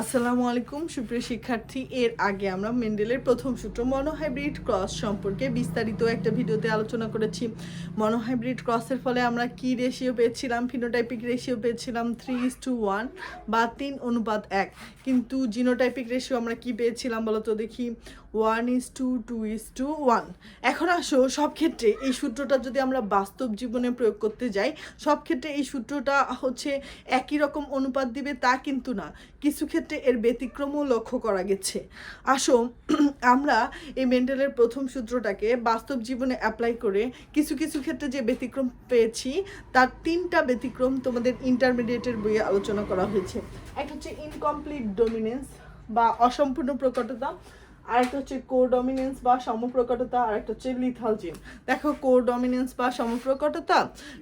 আসসালামু আলাইকুম, সুপ্রিয় শিক্ষার্থী। এর আগে আমরা মেন্ডেলের প্রথম সূত্র মনোহাইব্রিড ক্রস সম্পর্কে বিস্তারিত একটা ভিডিওতে আলোচনা করেছি। মনোহাইব্রিড ক্রসের ফলে আমরা কি রেশিও পেয়েছিলাম ফিনোটাইপিক রেশিও পেয়েছিলাম থ্রি ইস টু ওয়ান বা তিন অনুপাত এক। কিন্তু জিনোটাইপিক রেশিও আমরা কি পেয়েছিলাম বলো তো দেখি। One is to two two is to one আসো, সব ক্ষেত্রে এই সূত্রটা যদি আমরা বাস্তব জীবনে প্রয়োগ করতে যাই, সব ক্ষেত্রে এই সূত্রটা হচ্ছে একই রকম অনুপাত দিবে তা কিন্তু না। কিছু ক্ষেত্রে এর ব্যতিক্রমও লক্ষ্য করা গেছে। আসো, আমরা এই মেন্ডেলের প্রথম সূত্রটাকে বাস্তব জীবনে অ্যাপ্লাই করে কিছু কিছু ক্ষেত্রে যে ব্যতিক্রম পেয়েছি, তার তিনটা ব্যতিক্রম তোমাদের ইন্টারমিডিয়েটের বইয়ে আলোচনা করা হয়েছে। এক হচ্ছে ইনকমপ্লিট ডোমিনেন্স বা অসম্পূর্ণ প্রকটতা আরেকটা হচ্ছে কো ডমিনেন্স বা সমপ্রকটতা আর একটা হচ্ছে লিথাল জিন দেখো কো ডমিনেন্স বা সমপ্রকটতা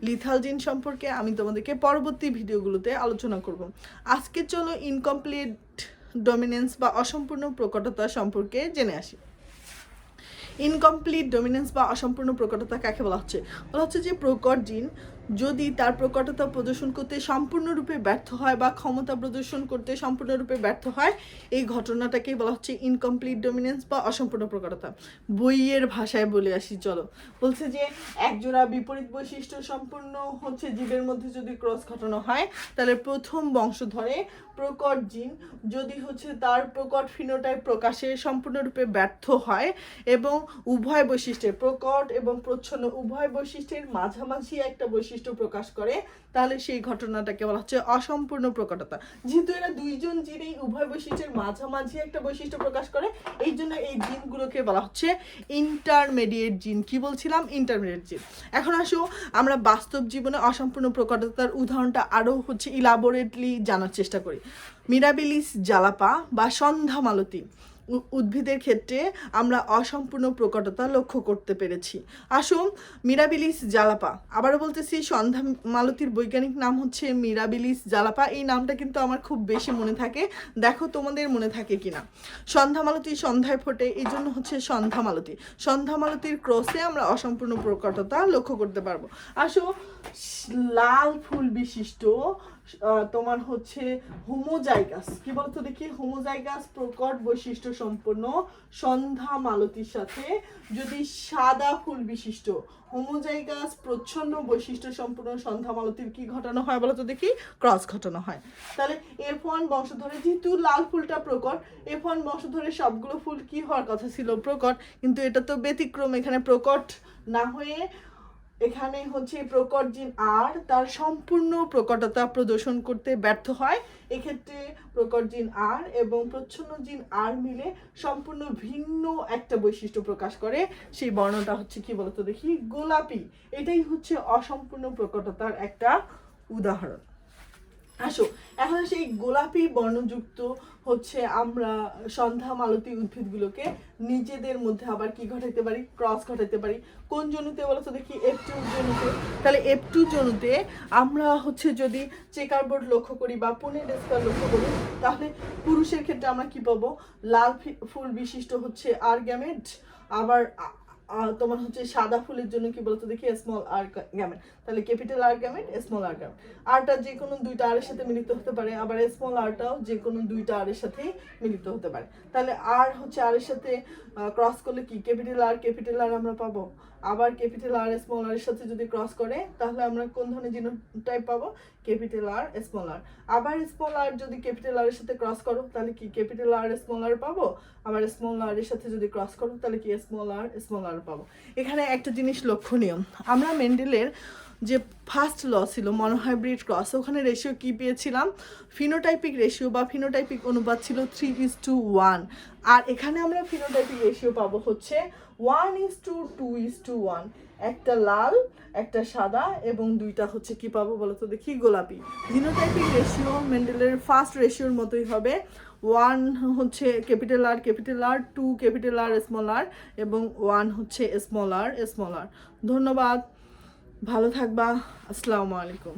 লিথাল জিন সম্পর্কে আমি তোমাদেরকে পরবর্তী ভিডিওগুলোতে আলোচনা করব। আজকে চলো ইনকমপ্লিট ডমিনেন্স বা অসম্পূর্ণ প্রকটতা সম্পর্কে জেনে আসি। ইনকমপ্লিট ডমিনেন্স বা অসম্পূর্ণ প্রকটতা কাকে বলা হচ্ছে? বলা হচ্ছে যে প্রকট জিন যদি তার প্রকটতা প্রদর্শন করতে সম্পূর্ণরূপে ব্যর্থ হয় বা ক্ষমতা প্রদর্শন করতে সম্পূর্ণরূপে ব্যর্থ হয়, এই ঘটনাটাকেই বলা হচ্ছে ইনকমপ্লিট ডমিনেন্স বা অসম্পূর্ণ প্রকটতা। বইয়ের ভাষায় বলে আসি, চলো। বলছে যে, একজোড়া বিপরীত বৈশিষ্ট্য সম্পূর্ণ হচ্ছে জীবের মধ্যে যদি ক্রস ঘটানো হয়, তাহলে প্রথম বংশধরে প্রকট জিন যদি হচ্ছে তার প্রকট ফিনোটাইপ প্রকাশে সম্পূর্ণরূপে ব্যর্থ হয় এবং উভয় বৈশিষ্ট্যের প্রকট এবং প্রচ্ছন্ন উভয় বৈশিষ্ট্যের মাঝামাঝি একটা বৈশিষ্ট্য প্রকাশ করে, তাহলে সেই ঘটনাটাকে বলা হচ্ছে অসম্পূর্ণ প্রকটতা। যেহেতু এরা দুইজন জিনেই উভয় বৈশিষ্ট্যের মাঝামাঝি একটা বৈশিষ্ট্য প্রকাশ করে, এই জন্য এই জিনগুলোকে বলা হচ্ছে ইন্টারমিডিয়েট জিন কি বলছিলাম? ইন্টারমিডিয়েট জিন এখন আসো, আমরা বাস্তব জীবনে অসম্পূর্ণ প্রকটতার উদাহরণটা আরও হচ্ছে ইলাবোরেটলি জানার চেষ্টা করি। মিরাবিলিস জালাপা বা সন্ধ্যা মালতী উদ্ভিদের ক্ষেত্রে আমরা অসম্পূর্ণ প্রকটতা লক্ষ্য করতে পেরেছি। আসুন, মিরাবিলিস জালাপা আবারও বলতেছি, সন্ধ্যা মালতির বৈজ্ঞানিক নাম হচ্ছে মিরাবিলিস জালাপা এই নামটা কিন্তু আমার খুব বেশি মনে থাকে। দেখো তোমাদের মনে থাকে কিনা। সন্ধ্যা মালতী সন্ধ্যায় ফোটে, এই জন্য হচ্ছে সন্ধ্যা মালতি। সন্ধ্যা মালতির ক্রসে আমরা অসম্পূর্ণ প্রকটতা লক্ষ্য করতে পারব। আসো লাল ফুল বিশিষ্ট তোমার হচ্ছে হোমোজাইগাস কি বলতো দেখি? হোমোজাইগাস প্রকট বৈশিষ্ট্য সম্পন্ন সন্ধ্যা মালতির সাথে যদি সাদা ফুল বিশিষ্ট। হোমোজাইগাস প্রচ্ছন্ন বৈশিষ্ট্য সম্পূর্ণ সন্ধ্যা মালতির কি ঘটানো হয় বলতো দেখি? ক্রস ঘটানো হয়। তাহলে এফ ওয়ান বংশধরে যেহেতু লাল ফুলটা প্রকট এফ ওয়ান বংশধরে সবগুলো ফুল কি হওয়ার কথা ছিল? প্রকট। কিন্তু এটা তো ব্যতিক্রম, এখানে প্রকট না হয়ে এখানে হচ্ছে প্রকট জিন আর তার সম্পূর্ণ প্রকটতা প্রদর্শন করতে ব্যর্থ হয়। এক্ষেত্রে প্রকট জিন আর এবং প্রচ্ছন্ন জিন আর মিলে সম্পূর্ণ ভিন্ন একটা বৈশিষ্ট্য প্রকাশ করে। সেই বর্ণটা হচ্ছে কি বলতো দেখি? গোলাপি। এটাই হচ্ছে অসম্পূর্ণ প্রকটতার একটা উদাহরণ। আসো। এখন সেই গোলাপি বর্ণযুক্ত হচ্ছে আমরা সন্ধ্যা মালতী উদ্ভিদগুলোকে নিজেদের মধ্যে আবার কি ঘটাইতে পারি? ক্রস ঘটাইতে পারি। কোন জনুতে বলো তো দেখি? এফ টু জনুতে। তাহলে এফ টু জনুতে আমরা হচ্ছে যদি চেকার বোর্ড লক্ষ্য করি বা পুনে ডেস্কার লক্ষ্য করি, তাহলে পুরুষের ক্ষেত্রে আমরা কি পাবো? লাল ফুল বিশিষ্ট হচ্ছে আর আবার তোমার হচ্ছে সাদা ফুলের জন্য কি বলতো দেখি স্মল আর গ্যামেট তাহলে capital R gamete small R gamete আরটা যে কোনো দুইটা আরের সাথে মিলিত হতে পারে, আবার স্মল আরটাও যে কোনো দুইটা আরের সাথেই মিলিত হতে পারে। তাহলে আর হচ্ছে আরের সাথে ক্রস করলে কি? ক্যাপিটাল আর ক্যাপিটাল আর আমরা পাবো। আবার ক্যাপিটাল আর স্মল আর এর সাথে যদি ক্রস করে, তাহলে আমরা কোন ধরনের জিনোটাইপ পাবো? ক্যাপিটাল আর স্মল আর আবার স্মল আর যদি ক্যাপিটাল আর এর সাথে ক্রস করো, তাহলে কি? ক্যাপিটাল আর স্মল আর পাবো? আবার স্মল আর এর সাথে যদি ক্রস করো, তাহলে কি? স্মল আর স্মল আর পাবো। এখানে একটা জিনিস লক্ষণীয়। আমরা মেন্ডেলের যে ফার্স্ট ল ছিল মনোহাইব্রিড ক্রস ওখানে রেশিও কি পেয়েছিলাম? ফিনোটাইপিক রেশিও বা ফিনোটাইপিক অনুপাত ছিল থ্রি ইজ টু ওয়ান আর এখানে আমরা ফিনোটাইপিক রেশিও পাবো হচ্ছে one is to two two is to একটা লাল, একটা সাদা এবং দুইটা হচ্ছে কি পাবো বলো তো দেখি? গোলাপি। জিনোটাইপিক রেশিও মেন্ডেলের ফার্স্ট রেশিওর মতোই হবে। ওয়ান হচ্ছে capital R capital R two capital R small R এবং ওয়ান হচ্ছে স্মল আর স্মল আর ধন্যবাদ। ভালো থাকবা। আসসালামু আলাইকুম।